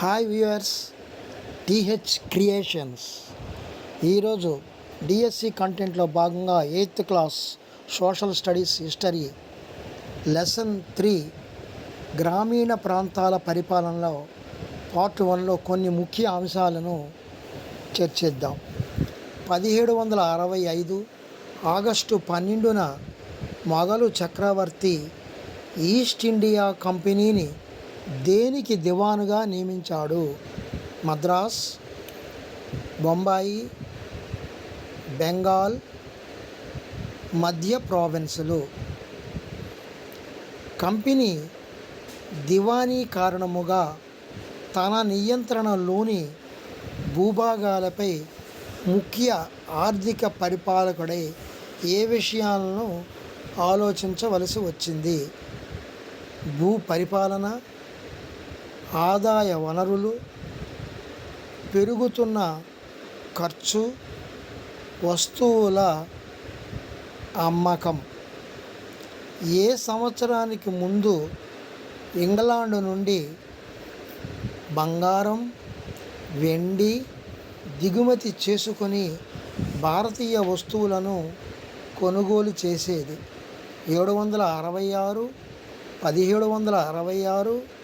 Hi viewers TH creations. ఈరోజు DSC కంటెంట్లో భాగంగా eighth class social studies history lesson three గ్రామీణ ప్రాంతాల పరిపాలనలో పార్ట్ వన్లో కొన్ని ముఖ్య అంశాలను చర్చిద్దాం. పదిహేడు వందల అరవై ఐదు ఆగస్టు పన్నెండున మొఘలు చక్రవర్తి ఈస్ట్ ఇండియా కంపెనీని దేనికి దివానుగా నియమించాడు? మద్రాస్ బొంబాయి బెంగాల్ మధ్య ప్రావిన్సులు. కంపెనీ దివానీ కారణముగా తన నియంత్రణలోని భూభాగాలపై ముఖ్య ఆర్థిక పరిపాలకుడై ఏ విషయాలను ఆలోచించవలసి వచ్చింది? భూ పరిపాలన ఆదాయ వనరులు పెరుగుతున్న ఖర్చు వస్తువుల అమ్మకం. ఏ సంవత్సరానికి ముందు ఇంగ్లాండ్ నుండి బంగారం వెండి దిగుమతి చేసుకొని భారతీయ వస్తువులను కొనుగోలు చేసేది? ఏడు వందల అరవై ఆరు పదిహేడు వందల అరవై ఆరు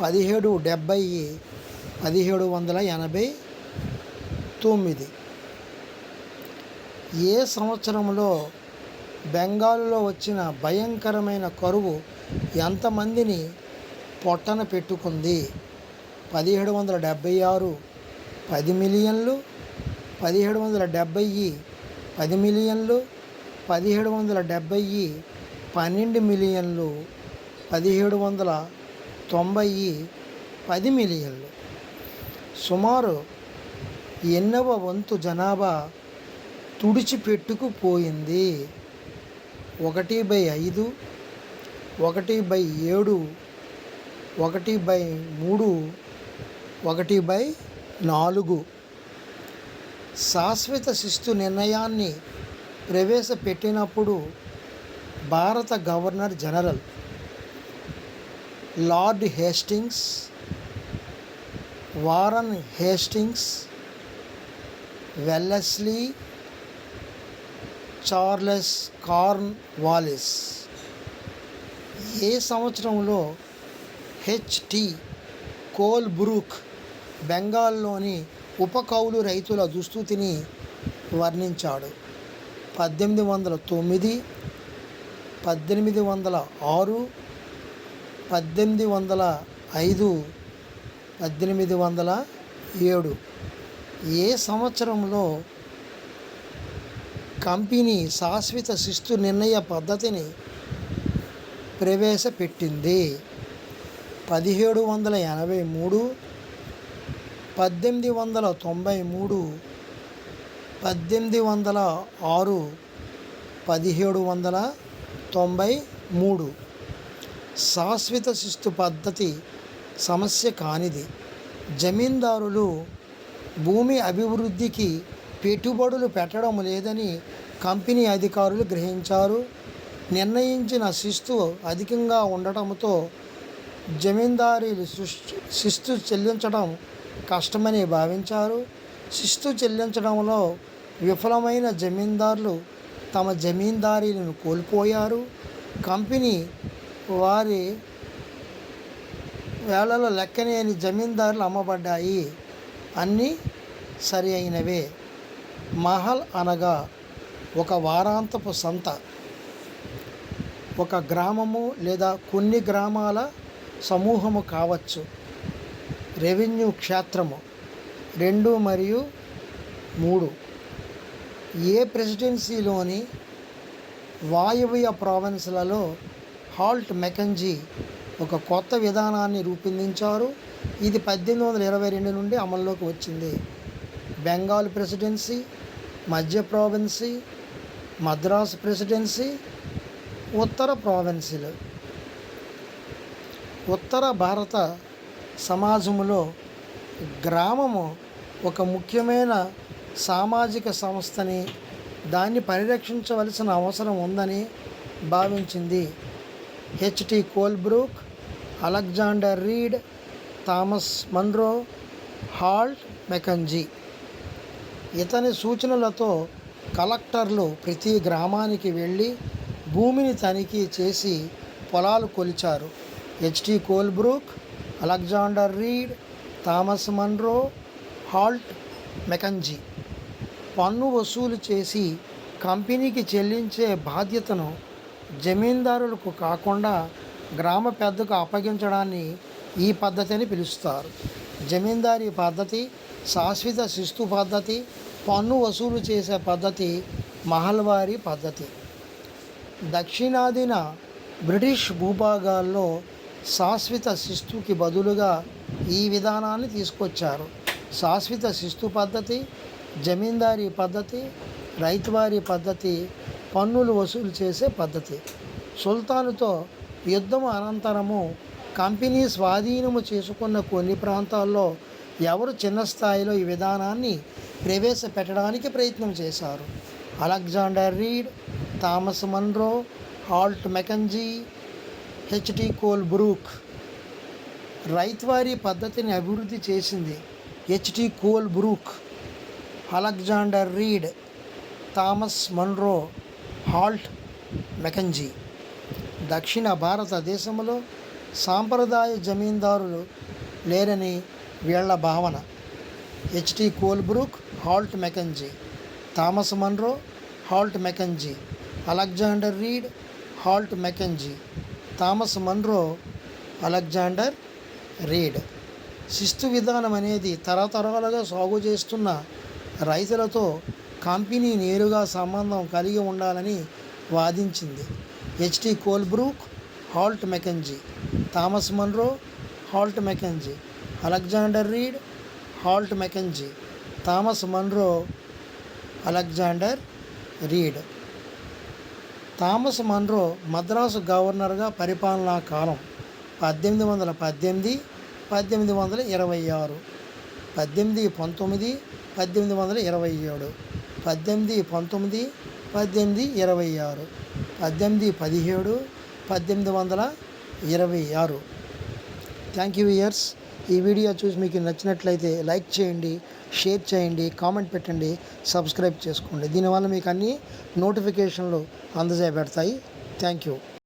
పదిహేడు డెబ్భై పదిహేడు వందల ఎనభై తొమ్మిది. ఏ సంవత్సరంలో బెంగాల్లో వచ్చిన భయంకరమైన కరువు ఎంతమందిని పొట్టన పెట్టుకుంది? పదిహేడు వందల డెబ్భై ఆరు పది మిలియన్లు పదిహేడు వందల డెబ్భై పది మిలియన్లు పదిహేడు వందల డెబ్భై పన్నెండు మిలియన్లు పదిహేడు వందల తొంభై పది మిలియన్లు. సుమారు ఎన్నవ వంతు జనాభా తుడిచిపెట్టుకుపోయింది. ఒకటి బై ఐదు ఒకటి బై ఏడు ఒకటి బై మూడు ఒకటి బై నాలుగు. శాశ్వత శిస్తు నిర్ణయాన్ని ప్రవేశపెట్టినప్పుడు భారత governor general Lord Hastings Warren Hastings Wellesley Charles Cornwallis. ఏ సంవత్సరంలో హెచ్టి కోల్ బ్రూక్ బెంగాల్లోని ఉపకౌలు రైతుల దుస్థితిని వర్ణించాడు? పద్దెనిమిది వందల తొమ్మిది పద్దెనిమిది వందల ఆరు పద్దెనిమిది వందల ఐదు పద్దెనిమిది వందల ఏడు. ఏ సంవత్సరంలో కంపెనీ శాశ్వత శిస్తు నిర్ణయ పద్ధతిని ప్రవేశపెట్టింది? పదిహేడు వందల ఎనభై మూడు పద్దెనిమిది వందల తొంభై మూడు పద్దెనిమిది వందల ఆరు పదిహేడు వందల తొంభై మూడు. శాశ్వత శిస్తు పద్ధతి సమస్య కానిది. జమీందారులు భూమి అభివృద్ధికి పెట్టుబడులు పెట్టడం లేదని కంపెనీ అధికారులు గ్రహించారు. నిర్ణయించిన శిస్తు అధికంగా ఉండటంతో జమీందారీలు శిస్తు చెల్లించడం కష్టమని భావించారు. శిస్తు చెల్లించడంలో విఫలమైన జమీందారులు తమ జమీందారీలను కోల్పోయారు. కంపెనీ వారి వేళలో లెక్కనేని జమీందారులు అమ్మబడ్డాయి. అన్నీ సరి అయినవే మహల్ అనగా ఒక వారాంతపు సంత. ఒక గ్రామము లేదా కొన్ని గ్రామాల సమూహము కావచ్చు. రెవెన్యూ క్షేత్రము రెండు మరియు మూడు. ఏ ప్రెసిడెన్సీలోని వాయువ్య ప్రావిన్స్లలో హాల్ట్ మెకంజీ ఒక కొత్త విధానాన్ని రూపొందించారు. ఇది పద్దెనిమిది వందల ఇరవై రెండు నుండి అమల్లోకి వచ్చింది. బెంగాల్ ప్రెసిడెన్సీ మధ్య ప్రావిన్సీ మద్రాస్ ప్రెసిడెన్సీ ఉత్తర ప్రావిన్సీలు. ఉత్తర భారత సమాజంలో గ్రామము ఒక ముఖ్యమైన సామాజిక సంస్థని దాన్ని పరిరక్షించవలసిన అవసరం ఉందని భావించింది. HT Colebrooke Alexander Read Thomas Munro Holt Mackenzie. ఇతని సూచనలతో కలెక్టర్లు ప్రతి గ్రామానికి వెళ్ళి భూమిని తనిఖీ చేసి పొలాలు కొలిచారు. HT Colebrooke Alexander Read Thomas Munro Holt Mackenzie. పన్ను వసూలు చేసి కంపెనీకి చెల్లించే బాధ్యతను జమీందారులకు కాకుండా గ్రామ పెద్దకు అప్పగించడాన్ని ఈ పద్ధతిని పిలుస్తారు. జమీందారీ పద్ధతి శాశ్వత శిస్తు పద్ధతి పన్ను వసూలు చేసే పద్ధతి మహల్వారీ పద్ధతి. దక్షిణాదిన బ్రిటిష్ భూభాగాల్లో శాశ్వత శిస్తుకి బదులుగా ఈ విధానాన్ని తీసుకొచ్చారు. శాశ్వత శిస్తు పద్ధతి జమీందారీ పద్ధతి రైతువారీ పద్ధతి పన్నులు వసూలు చేసే పద్ధతి. సుల్తానుతో యుద్ధం అనంతరము కంపెనీ స్వాధీనము చేసుకున్న కొన్ని ప్రాంతాల్లో ఎవరు చిన్న స్థాయిలో ఈ విధానాన్ని ప్రవేశపెట్టడానికి ప్రయత్నం చేశారు. Alexander Read Thomas Munro Holt Mackenzie HT Colebrooke ryotwari పద్ధతిని అభివృద్ధి చేసింది. HT Colebrooke Alexander Read Thomas Munro Holt Mackenzie. దక్షిణ భారతదేశంలో సాంప్రదాయ జమీందారులు లేరని వీళ్ళ భావన. HT Colebrooke Holt Mackenzie. Thomas Munro Holt Mackenzie. Alexander Read Holt Mackenzie. Thomas Munro Alexander Read. శిస్తు విధానం అనేది తరతరాలుగా సాగు చేస్తున్న రైతులతో కంపెనీ నేరుగా సంబంధం కలిగి ఉండాలని వాదించింది. HT Colebrooke Holt Mackenzie Thomas Munro Holt Mackenzie Alexander Read Holt Mackenzie Thomas Munro Alexander Read. Thomas Munro Madras గవర్నర్గా పరిపాలనా కాలం పద్దెనిమిది వందల పద్దెనిమిది పద్దెనిమిది వందల ఇరవై ఆరు పద్దెనిమిది పంతొమ్మిది పద్దెనిమిది వందల ఇరవై ఏడు. పద్దెనిమిది పంతొమ్మిది పద్దెనిమిది ఇరవై ఆరు. పద్దెనిమిది పదిహేడు పద్దెనిమిది వందల ఇరవై ఆరు. థ్యాంక్ యూ ఇయర్స్ ఈ వీడియో చూసి మీకు నచ్చినట్లయితే లైక్ చేయండి షేర్ చేయండి కామెంట్ పెట్టండి సబ్స్క్రైబ్ చేసుకోండి. దీనివల్ల మీకు అన్ని నోటిఫికేషన్లు అందజేయబడతాయి. Thank you